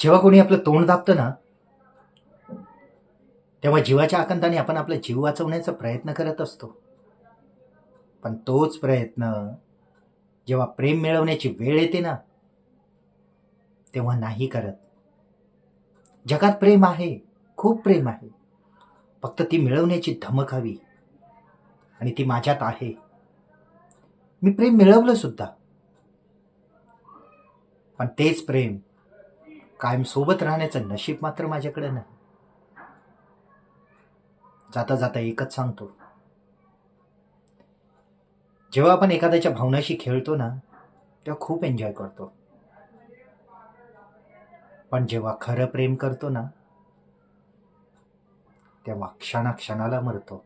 जेव्हा कोणी आपलं तोंड दाबतं ना तेव्हा जीवाच्या आकांताने आपण आपला जीव वाचवण्याचा प्रयत्न करत असतो. पण तोच प्रयत्न जेव्हा प्रेम मिळवण्याची वेळ येते ना तेव्हा नाही करत. जगात प्रेम आहे खूप प्रेम आहे. फक्त ती मिळवण्याची धमक हवी. आणि ती माझ्यात आहे. मी प्रेम मिळवलं सुद्धा. पण तेच प्रेम कायम सोबत राहण्याचं नशीब मात्र माझ्याकडे नाही. जाता जाता एकच सांगतो. जेव्हा आपण एखाद्याच्या भावनाशी खेळतो ना तेव्हा खूप एन्जॉय करतो. पण जेव्हा खरं प्रेम करतो ना तेव्हा क्षणाक्षणाला मरतो.